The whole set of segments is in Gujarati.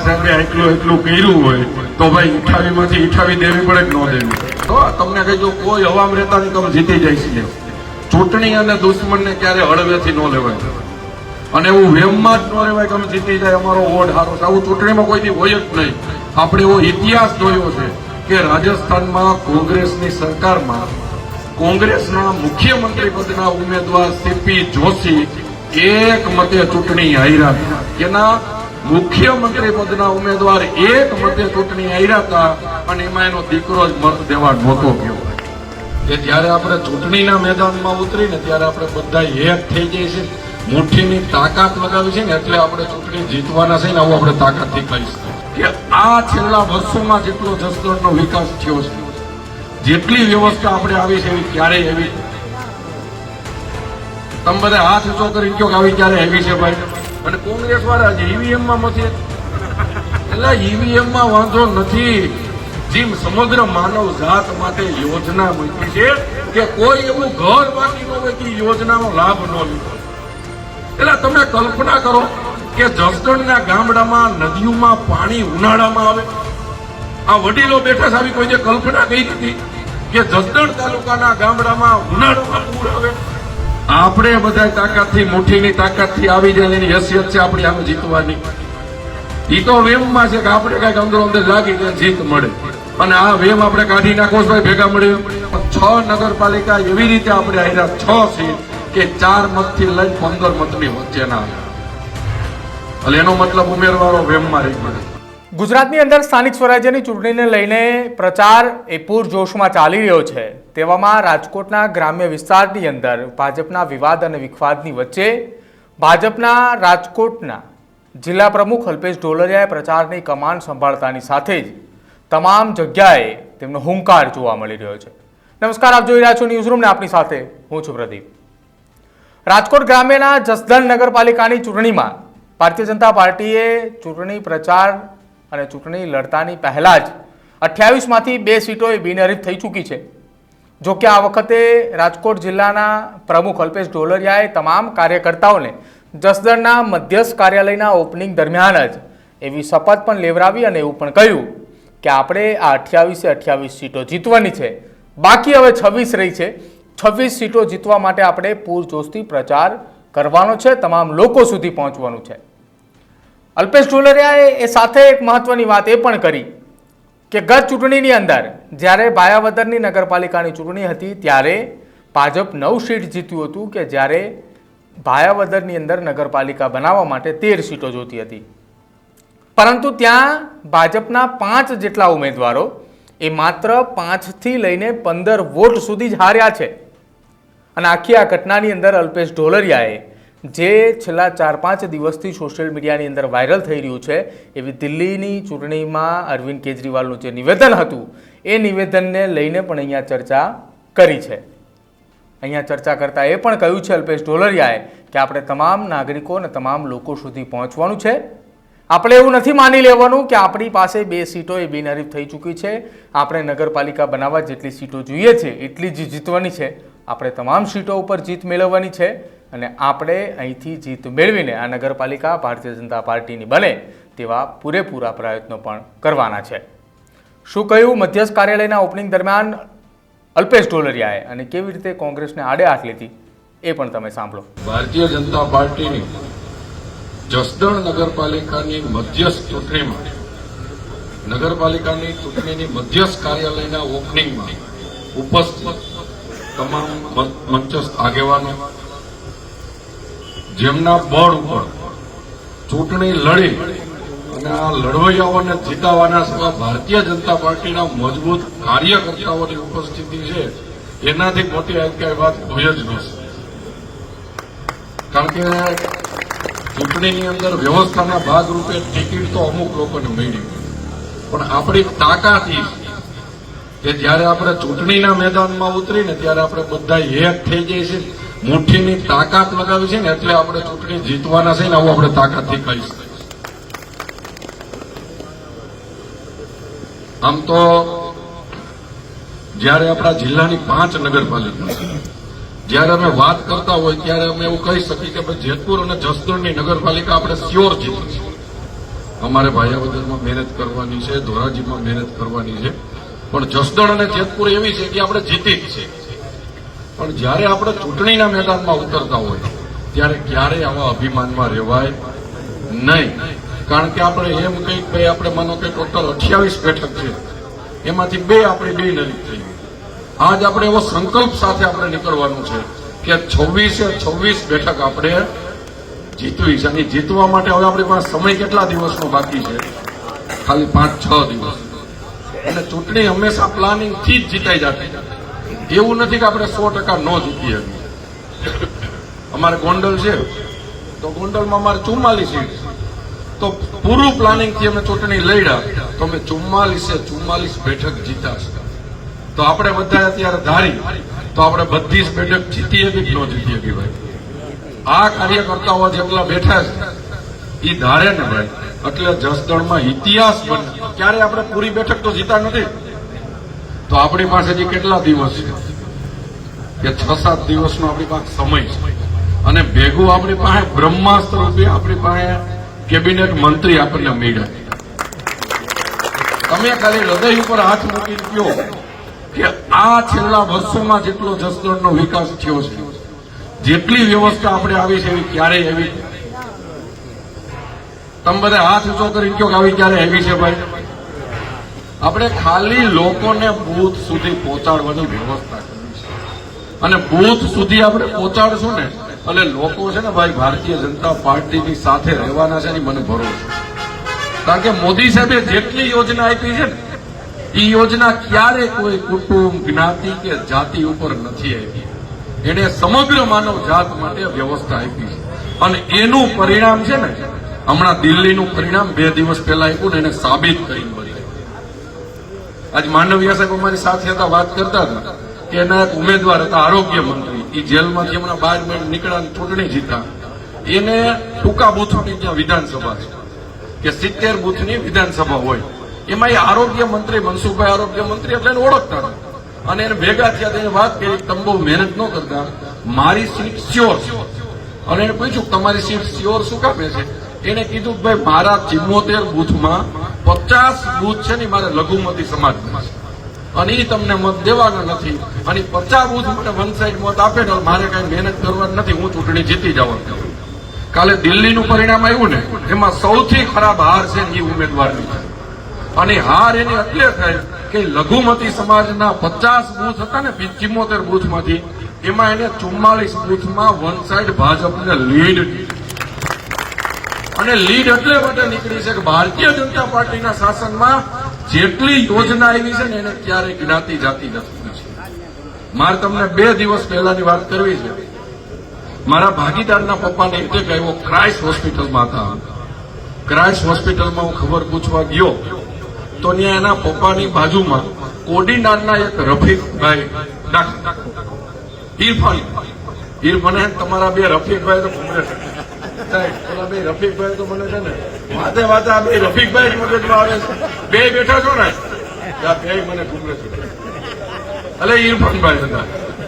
સાહેબે એટલું એટલું કર્યું હોય, તો ભાઈ અઠાવી માંથી અઠાવી દેવી પડે કે ન દેવી? તો તમને કહેજો કોઈ હવામ રહેતા નહીં તમે જીતી જઈશ ચૂંટણી અને દુશ્મનને ક્યારે હળવેથી ન લેવાય. અને એવું વેમમાં જ ન રહેવાય કે જીતી જાય, અમારો વોટ હારો છે. આવું ચૂંટણીમાં કોઈ દી હોય જ નહીં. આપણે એવો ઇતિહાસ જોયો છે કે રાજસ્થાનમાં કોંગ્રેસની સરકારમાં કોંગ્રેસના મુખ્યમંત્રી પદના ઉમેદવાર સીપી જોશી એક મતે ચૂંટણી હાર્યા. કેના મુખ્યમંત્રી પદના ઉમેદવાર એક મતે ચૂંટણી આવ્યા હતા અને એમાં એનો દીકરો જ મત દેવા નહોતો ગયો. કે જ્યારે આપણે ચૂંટણીના મેદાનમાં ઉતરીને ત્યારે આપણે બધા એક થઈ જઈએ છીએ. મુઠ્ઠીની તાકાત લગાવી છે ને એટલે આપણે ચૂંટણી જીતવાના છે ને આવું આપણે તાકાતથી કહીશું કે આ છેલ્લા વર્ષોમાં જેટલો જસદણનો વિકાસ થયો છે, જેટલી વ્યવસ્થા આપણે આવી છે એવી ક્યારેય એવી તમે બધા હાથ ઊંચો કરીને કહો કે આવી ક્યારે એવી છે ભાઈ? અને કોંગ્રેસ વાળા જે ઈવીએમમાં નથી. એટલે ઈવીએમમાં વાંધો નથી. જેમ સમગ્ર માનવ જાત માટે યોજના મૂકી છે કે કોઈ એવું ઘર બાકી ન હોય કે યોજનાનો લાભ ન લીધો એટલે તમે કલ્પના કરો કે જસદણના ગામડામાં, નદીઓમાં પાણી ઉનાળામાં આવે. આ વડીલો બેઠા છે, આવી કોઈ જે કલ્પના કરી હતી કે જસદણ તાલુકાના ગામડામાં ઉનાળામાં પૂર આવે. આપણે બધા તાકાતથી, મુઠ્ઠીની તાકાતથી આવી જાય એની હેસિયત છે આપણી આમ જીતવાની. એ તો વેમમાં છે કે આપણે કંઈક અંદર અંદર લાગી જાય જીત મળે. અને આ વેમ આપણે કાઢી નાખો ભાઈ, ભેગા મળ્યો છ નગરપાલિકા એવી રીતે આપણે આવ્યા છ છે કે ચાર મતથી લઈ પંદર મતની વચ્ચેના. એટલે એનો મતલબ ઉમેરવાળો વેમમાં રહી ગયો ગુજરાતની અંદર સ્થાનિક સ્વરાજ્યની ચૂંટણીને લઈને પ્રચાર એ પૂરજોશમાં ચાલી રહ્યો છે. તેવામાં રાજકોટના ગ્રામ્ય વિસ્તારની અંદર ભાજપના વિવાદ અને વિખવાદની વચ્ચે ભાજપના રાજકોટના જિલ્લા પ્રમુખ અલ્પેશ ઢોલરિયાએ પ્રચારની કમાન સંભાળતાની સાથે જ તમામ જગ્યાએ તેમનો હુંકાર જોવા મળી રહ્યો છે. નમસ્કાર, આપ જોઈ રહ્યા છો ન્યૂઝરૂમને આપની સાથે હું છું પ્રદીપ. રાજકોટ ગ્રામ્યના જસદણ નગરપાલિકાની ચૂંટણીમાં ભારતીય જનતા પાર્ટીએ ચૂંટણી પ્રચાર અને ચૂંટણી લડતાની પહેલાં જ અઠ્યાવીસમાંથી બે સીટો એ બિનહરીફ થઈ ચૂકી છે. જો કે આ વખતે રાજકોટ જિલ્લાના પ્રમુખ અલ્પેશ ઢોલરિયાએ તમામ કાર્યકર્તાઓને જસદણના મધ્યસ્થ કાર્યાલયના ઓપનિંગ દરમિયાન જ એવી શપથ પણ લેવડાવી અને એવું પણ કહ્યું કે આપણે આ અઠ્યાવીસે અઠ્યાવીસ સીટો જીતવાની છે. બાકી હવે છવ્વીસ રહી છે. છવ્વીસ સીટો જીતવા માટે આપણે પૂરજોશથી પ્રચાર કરવાનો છે. તમામ લોકો સુધી પહોંચવાનું છે. અલ્પેશ ઢોલરિયાએ એ સાથે એક મહત્વની વાત એ પણ કરી કે ગત ચૂંટણીની અંદર જ્યારે ભાયાવદરની નગરપાલિકાની ચૂંટણી હતી ત્યારે ભાજપ નવ સીટ જીત્યું હતું કે જ્યારે ભાયાવદરની અંદર નગરપાલિકા બનાવવા માટે તેર સીટો જોતી હતી. પરંતુ ત્યાં ભાજપના પાંચ જેટલા ઉમેદવારો એ માત્ર પાંચથી લઈને પંદર વોટ સુધી જ હાર્યા છે. અને આખી આ ઘટનાની અંદર અલ્પેશ ઢોલરિયાએ જે છેલ્લા ચાર પાંચ દિવસથી સોશિયલ મીડિયાની અંદર વાયરલ થઈ રહ્યું છે, એવી દિલ્હીની ચૂંટણીમાં અરવિંદ કેજરીવાલનું જે નિવેદન હતું, એ નિવેદનને લઈને પણ અહીંયા ચર્ચા કરી છે. અહીંયા ચર્ચા કરતાં એ પણ કહ્યું છે અલ્પેશ ઢોલરિયાએ કે આપણે તમામ નાગરિકો અને તમામ લોકો સુધી પહોંચવાનું છે. આપણે એવું નથી માની લેવાનું કે આપણી પાસે બે સીટો એ બિનહરીફ થઈ ચૂકી છે. આપણે નગરપાલિકા બનાવવા જેટલી સીટો જોઈએ છે, એટલી જ જીતવાની છે. આપણે તમામ સીટો ઉપર જીત મેળવવાની છે. અને આપણે અહીંથી જીત મેળવીને આ નગરપાલિકા, ભારતીય જનતા પાર્ટીની બને તેવા પૂરેપૂરા પ્રયત્નો પણ કરવાના છે. શું કહ્યું? મધ્યસ્થ કાર્યાલયના ઓપનિંગ દરમિયાન અલ્પેશ ઢોલરિયાએ અને કેવી રીતે કોંગ્રેસને આડે હાથ લીધી એ પણ તમે સાંભળો. ભારતીય જનતા પાર્ટીની જસદણ નગરપાલિકાની મધ્યસ્થ ચૂંટણીમાં, નગરપાલિકાની ચૂંટણીની મધ્યસ્થ કાર્યાલયના ઓપનિંગમાં ઉપસ્થિત તમામ મંચસ્થ આગેવાનો જેમના બળ ઉપર ચૂંટણી લડી અને આ લડવૈયાઓને જીતાવાના સવા ભારતીય જનતા પાર્ટીના મજબૂત કાર્યકર્તાઓની ઉપસ્થિતિ છે, એનાથી મોટી આ વાત હોય જ નથી કારણ કે ચૂંટણીની અંદર વ્યવસ્થાના ભાગરૂપે ટિકિટ તો અમુક લોકોને મળી પણ આપણી તાકાત કે જ્યારે આપણે ચૂંટણીના મેદાનમાં ઉતરીને ત્યારે આપણે બધા એક થઈ જઈએ મુઠ્ઠીની તાકાત લગાવી છે ને એટલે આપણે ચૂંટણી જીતવાના છે ને આવું આપણે તાકાતથી કહી શકીએ આમ તો જ્યારે આપણા જિલ્લાની પાંચ નગરપાલિકા છે, જ્યારે અમે વાત કરતા હોય ત્યારે અમે એવું કહી શકીએ કે ભાઈ જેતપુર અને જસદણની નગરપાલિકા આપણે સ્યોર જીતી અમારે ભાયાવદરમાં મહેનત કરવાની છે, ધોરાજીમાં મહેનત કરવાની છે, પણ જસદણ અને જેતપુર એવી છે કે આપણે જીતી જ છે. પણ જ્યારે આપણે ચૂંટણીના મેદાનમાં ઉતરતા હોય, ત્યારે ક્યારેય આવા અભિમાનમાં રહેવાય નહીં. કારણ કે આપણે એમ કંઈક ભાઈ આપણે માનો કે ટોટલ અઠ્યાવીસ બેઠક છે. એમાંથી બે આપણી બે નજીક થઈ ગઈ. આજ આપણે એવો સંકલ્પ સાથે આપણે નીકળવાનું છે કે છવ્વીસે છવ્વીસ બેઠક આપણે જીતવી છે. અને જીતવા માટે હવે આપણી પાસે સમય કેટલા દિવસનો બાકી છે? ખાલી પાંચ, છ દિવસ. અને ચૂંટણી હંમેશા પ્લાનિંગથી જ જીતાઈ જતી એવું નથી કે આપણે સો ટકા ન જીતીએ. અમારે ગોંડલ છે. તો ગોંડલમાં અમારે ચુમ્માલીસ સીટ તો પૂરું પ્લાનિંગથી અમે ચૂંટણી લડ્યા. તો અમે ચુમ્માલીસે ચુમ્માલીસ બેઠક જીતાશે તો આપણે બધા અત્યારે ધારી. તો આપણે બધી જ બેઠક જીતીએ કે ન જીતીએ કે ભાઈ? આ કાર્યકર્તાઓ જેટલા બેઠા છે. એ ધારે ને ભાઈ. એટલે જસદણમાં ઇતિહાસ બને. ક્યારે આપણે પૂરી બેઠક તો જીતા નથી. તો આપણી પાસે હજી કેટલા દિવસ છે? કે છ સાત દિવસનો આપણી પાસે સમય છે. અને ભેગું આપણી પાસે બ્રહ્માસ્ત્ર રૂપે આપણી પાસે કેબિનેટ મંત્રી આપણને મળ્યા તમે ખાલી હૃદય ઉપર હાથ મૂકી ગયો કે આ છેલ્લા વર્ષોમાં જેટલો જસદણનો વિકાસ થયો છે, જેટલી વ્યવસ્થા આપણે આવી છે એવી ક્યારેય એવી તમે બધા હાથ ઊંચો કરીને કહો કે આવી ક્યારે એવી છે ભાઈ? આપણે ખાલી લોકોને બૂથ સુધી પહોંચાડવાની વ્યવસ્થા કરવી છે અને બૂથ સુધી આપણે પહોંચાડશું ને એટલે લોકો છે ને ભાઈ ભારતીય જનતા પાર્ટીની સાથે રહેવાના છે એની મને ભરોસો. કારણ કે મોદી સાહેબે જેટલી યોજના આપી છે ને એ યોજના ક્યારે કોઈ કુટુંબ, જ્ઞાતિ કે જાતિ ઉપર નથી આપી એને સમગ્ર માનવ જાત માટે વ્યવસ્થા આપી છે અને એનું પરિણામ છે ને, હમણાં દિલ્હીનું પરિણામ બે દિવસ પહેલા આપ્યું ને એને સાબિત કરી. આજ માનવીય સાહેબ અમારી સાથે હતા, વાત કરતા હતા કે એના એક ઉમેદવાર હતા, આરોગ્ય મંત્રી. એ જેલમાંથી હમણાં બાર મિનિટ નીકળ્યા ચૂંટણી જીતા એને ટૂંકા બૂથોની ત્યાં વિધાનસભા છે. કે સિત્તેર બૂથની વિધાનસભા હોય. એમાં એ આરોગ્ય મંત્રી, મનસુખભાઈ આરોગ્ય મંત્રી એટલે એને ઓળખતા અને એને ભેગા થયા એને વાત કરી, તમે મહેનત ન કરતા. મારી સીટ સ્યોર અને એને પૂછ્યું, તમારી સીટ સ્યોર શું કામે છે? એને કીધું કે ભાઈ, મારા ચિમ્મોતેર બૂથમાં પચાસ બૂથ છે ને મારે લઘુમતી સમાજના છે. અને એ તમને મત દેવાના નથી. અને પચાસ બૂથ મને વન સાઈડ મત આપે ને મારે કઈ મહેનત કરવાની નથી, હું ચૂંટણી જીતી જવાનું. કાલે દિલ્હીનું પરિણામ આવ્યું ને, એમાં સૌથી ખરાબ હાર છે એ ઉમેદવારની. છે અને હાર એની એટલે થાય કે લઘુમતી સમાજના પચાસ બુથ હતા ને ચિમ્મોતેર બૂથમાંથી, એમાં એને ચુમ્માલીસ બૂથમાં વન સાઈડ ભાજપને લીડ અને લીડ એટલે માટે નીકળી છે કે ભારતીય જનતા પાર્ટીના શાસનમાં જેટલી યોજના આવી છે ને એને ક્યારેય જ્ઞાતિ જાતિ નથી. મારે તમને બે દિવસ પહેલાની વાત કરવી છે. મારા ભાગીદારના પપ્પાને એટેક કહેવો ક્રાઇસ્ટ હોસ્પિટલમાં હતા. ક્રાઇસ્ટ હોસ્પિટલમાં હું ખબર પૂછવા ગયો તો ત્યાં એના પપ્પાની બાજુમાં કોડીનારના એક રફીકભાઈ ઇરફાન ઇરફાન તમારા બે રફીકભાઈ તો સાહેબ, રફીકભાઈ તો મને છે ને વાતે વાતે આ બે રફીકભાઈ જ મગજમાં આવે છે બે બેઠા છો ને આ બે મને ગુમરે છે એટલે ઇરફાનભાઈ હતા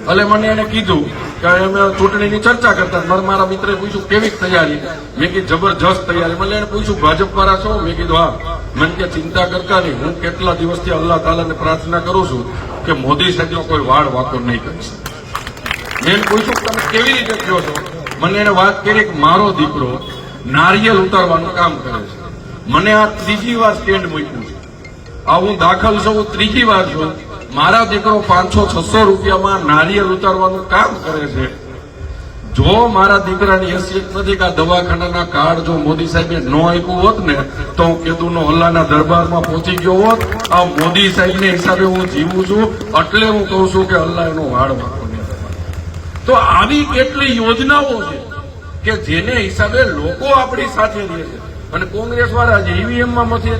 એટલે મને એને કીધું કે અમે ચૂંટણીની ચર્ચા કરતા મને મારા મારા મિત્રે પૂછ્યું કેવી તૈયારી મેં કીધું જબરજસ્ત તૈયારી મને એને પૂછ્યું ભાજપ વાળા છો મેં કીધું હા મને કે ચિંતા કરતા નહીં હું કેટલા દિવસથી અલ્લાહ તાલાને પ્રાર્થના કરું છું કે મોદી સાહેબનો કોઈ વાળ વાકો નહીં કરી શકે. મેં પૂછ્યું તમે કેવી રીતે કહો છો? મને એને વાત કરી કે મારો દીકરો નારિયેલ ઉતારવાનું કામ કરે છે. મને આ ત્રીજી વાર સ્ટેન્ડ મૂક્યું છે. આ હું દાખલ છું ત્રીજી વાર છું મારા દીકરો પાંચસો, છસો રૂપિયામાં નારિયેલ ઉતારવાનું કામ કરે છે. જો મારા દીકરાની હેસિયત નથી કે આ દવાખાનાના કાર્ડ જો મોદી સાહેબે ન આપ્યું હોત ને, તો હું કેદુનો અલ્લાહના દરબારમાં પહોંચી ગયો હોત. આ મોદી સાહેબને હિસાબે હું જીવું છું. એટલે હું કહું છું કે અલ્લાહ એનો વાળ કરે. તો આવી કેટલી યોજનાઓ છે કે જેને હિસાબે લોકો આપણી સાથે રહે છે? અને કોંગ્રેસ વાળા ઈવીએમ ઈવીએમમાં નથી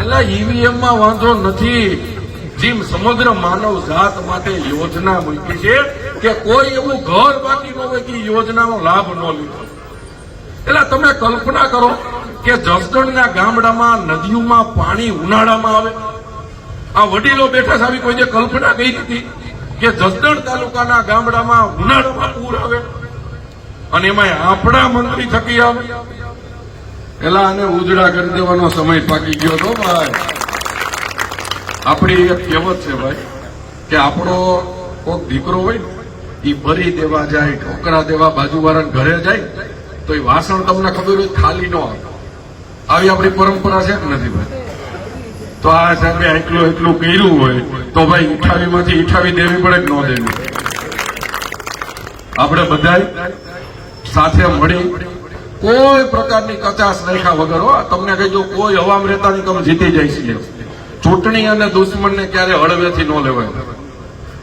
એટલે ઈવીએમમાં વાંધો નથી. જેમ સમગ્ર માનવ જાત માટે યોજના મૂકી છે કે કોઈ એવું ઘર બાકી ન હોય કે યોજનાનો લાભ ન લીધો એટલે તમે કલ્પના કરો કે જસદણના ગામડામાં, નદીઓમાં પાણી ઉનાળામાં આવે. આ વડીલો બેઠા આવી કોઈ જે કલ્પના કરી હતી કે જસદણ તાલુકાના ગામડામાં ઉનાળામાં પૂર આવે અને એમાં આપણા મંત્રી થકી આવે. પેલા આને ઉજળા કરી દેવાનો સમય પાકી ગયો હતો ભાઈ. આપણી એક કહેવત છે ભાઈ, કે આપણો કોક દીકરો હોય ને એ ભરી દેવા જાય ઢોકરા દેવા, બાજુવાળાના ઘરે જાય, તો એ વાસણ તમને ખબર હોય ખાલી ન આવે. આવી આપણી પરંપરા છે કે નથી ભાઈ? તો આ સાહેબે એટલું એટલું કર્યું હોય તો ભાઈ, ઉઠાવીમાંથી ઉઠાવી દેવી પડે કે ન દેવી? આપણે બધા સાથે મળી કોઈ પ્રકારની કચાશ રાખ્યા વગર, હો, તમને કહી દઉં, કોઈ હવામ રહેતા નહીં તમે જીતી જાય છે ચૂંટણી અને દુશ્મનને ક્યારે હળવેથી ન લેવાય.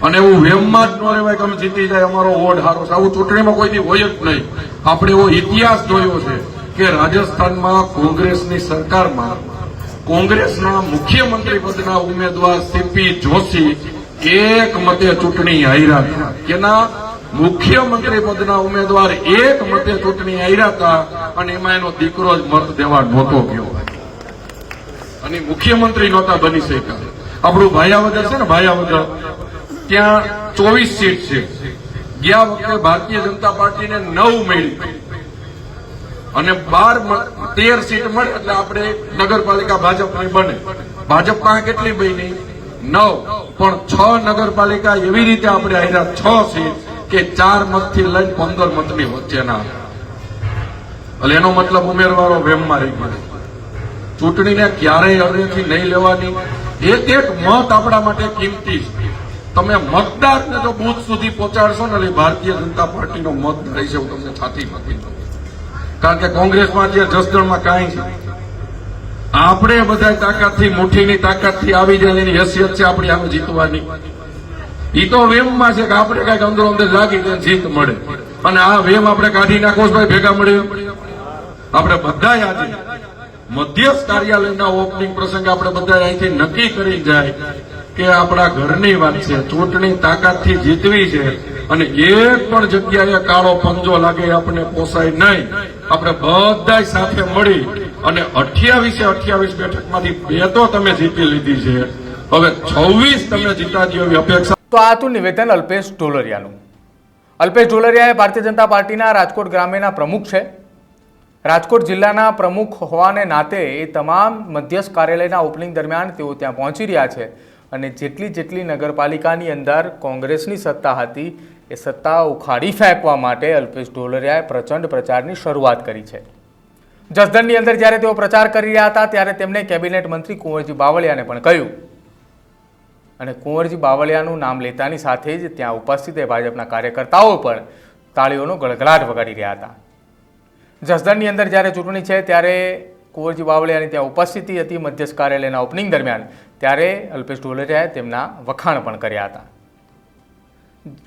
અને એવું વેમમાં જ ન રહેવાય અમે જીતી જાય, અમારો વોર્ડ હારો છે. આવું ચૂંટણીમાં કોઈ દી હોય જ નહીં. આપણે એવો ઇતિહાસ જોયો છે કે રાજસ્થાનમાં કોંગ્રેસની સરકારમાં કોંગ્રેસના મુખ્યમંત્રી પદના ઉમેદવાર સીપી જોશી એક મતે ચૂંટણી હાર્યા હતા. મુખ્યમંત્રી પદના ઉમેદવાર એક મતે ચૂંટણી હાર્યા હતા અને એમાં એનો દીકરો જ મત દેવા નહોતો ગયો. અને મુખ્યમંત્રી નહોતા બની શક્યા. આપણું ભાયાવદર છે ને ભાયાવદર, ત્યાં ચોવીસ સીટ છે. ગયા વખતે ભારતીય જનતા પાર્ટીને નવ મળી અને બાર તેર સીટ મળે એટલે આપણે નગરપાલિકા ભાજપની બને. ભાજપ પાસે કેટલી બની? નવ. પણ છ નગરપાલિકા એવી રીતે આપણે હાર્યા છ સીટ કે ચાર મતથી લઈને પંદર મતની વચ્ચેના. એટલે એનો મતલબ ઉમેરવારો વેમમાં રહી ગયો. ચૂંટણીને ક્યારેય હરેથી નહીં લેવાની. એક એક મત આપણા માટે કિંમતી છે. તમે મતદારને જો બુથ સુધી પહોંચાડશો ને એટલે ભારતીય જનતા પાર્ટીનો મત રહી છે, હું તમને છાતી નથી કારણ કે કોંગ્રેસમાં અત્યારે જસદણમાં કાંઈ આપણે બધા તાકાતથી, મુઠ્ઠીની તાકાતથી આવી જાય એની હેસિયત છે આપણી આમે જીતવાની. ઈ તો વેમમાં છે કે આપણે કંઈક અંદરો અંદર લાગી જાય જીત મળે. અને આ વેમ આપણે કાઢી નાખો ભાઈ, ભેગા મળીને. આપણે બધા આજે મધ્યસ્થ કાર્યાલયના ઓપનિંગ પ્રસંગે આપણે બધા અહીંથી નક્કી કરી જાય કે આપણા ઘરની વાત છે. ચૂંટણી તાકાતથી જીતવી છે. અને એક પણ જગ્યાએ કાળો પંજો લાગે, આપણે પોસાય નહીં. આપણે બધા સાથે મળી અને અઠ્યાવીસે અઠ્યાવીસ બેઠકમાંથી બે તો તમે જીતી લીધી છે. હવે છવ્વીસ તમે જીતાજી એવી અપેક્ષા. તો આ હતું નિવેદન અલ્પેશ ઢોલરિયાનું. અલ્પેશ ઢોલરિયા એ ભારતીય જનતા પાર્ટીના રાજકોટ ગ્રામ્યના પ્રમુખ છે. રાજકોટ જિલ્લાના પ્રમુખ હોવાને નાતે એ તમામ મધ્યસ્થ કાર્યાલયના ઓપનિંગ દરમિયાન તેઓ ત્યાં પહોંચી રહ્યા છે. અને જેટલી જેટલી નગરપાલિકાની અંદર કોંગ્રેસની સત્તા હતી એ સત્તા ઉખાડી ફેંકવા માટે અલ્પેશ ઢોલરિયાએ પ્રચંડ પ્રચારની શરૂઆત કરી છે. જસદણની અંદર જ્યારે તેઓ પ્રચાર કરી રહ્યા હતા, ત્યારે તેમણે કેબિનેટ મંત્રી કુંવરજી બાવળિયાને પણ કહ્યું. અને કુંવરજી બાવળિયાનું નામ લેતાની સાથે જ ત્યાં ઉપસ્થિત એ ભાજપના કાર્યકર્તાઓ પણ તાળીઓનો ગળગળાટ વગાડી રહ્યા હતા. જસદણની અંદર જ્યારે ચૂંટણી છે, ત્યારે કુંવરજી બાવળિયાની ત્યાં ઉપસ્થિતિ હતી મધ્યસ્થ કાર્યાલયના ઓપનિંગ દરમિયાન. ત્યારે અલ્પેશ ઢોલરિયાએ તેમના વખાણ પણ કર્યા હતા.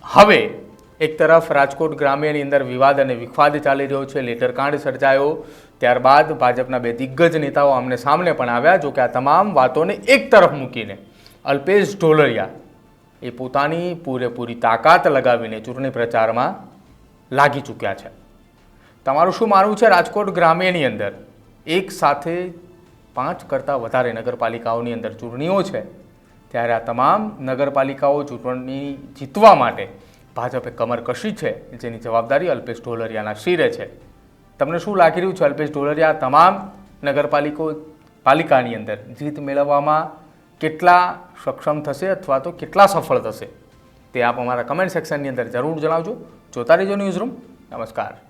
હવે એક તરફ રાજકોટ ગ્રામ્યની અંદર વિવાદ અને વિખવાદ ચાલી રહ્યો છે લેટરકાંડ સર્જાયો, ત્યારબાદ ભાજપના બે દિગ્ગજ નેતાઓ આમને સામને પણ આવ્યા જો કે આ તમામ વાતોને એક તરફ મૂકીને અલ્પેશ ઢોલરિયા એ પોતાની પૂરેપૂરી તાકાત લગાવીને ચૂંટણી પ્રચારમાં લાગી ચૂક્યા છે. તમારું શું માનવું છે રાજકોટ ગ્રામ્યની અંદર? એક સાથે પાંચ કરતાં વધારે નગરપાલિકાઓની અંદર ચૂંટણીઓ છે ત્યારે આ તમામ નગરપાલિકાઓ ચૂંટણી જીતવા માટે ભાજપે કમર કશી છે, જેની જવાબદારી અલ્પેશ ઢોલરિયાના શિરે છે. તમને શું લાગી રહ્યું છે, અલ્પેશ ઢોલરિયા તમામ નગરપાલિકો પાલિકાની અંદર જીત મેળવવામાં કેટલા સક્ષમ થશે અથવા તો કેટલા સફળ થશે? તે આપ અમારા કમેન્ટ સેક્શનની અંદર જરૂર જણાવજો. જોતા રહેજો ન્યૂઝ રૂમ નમસ્કાર.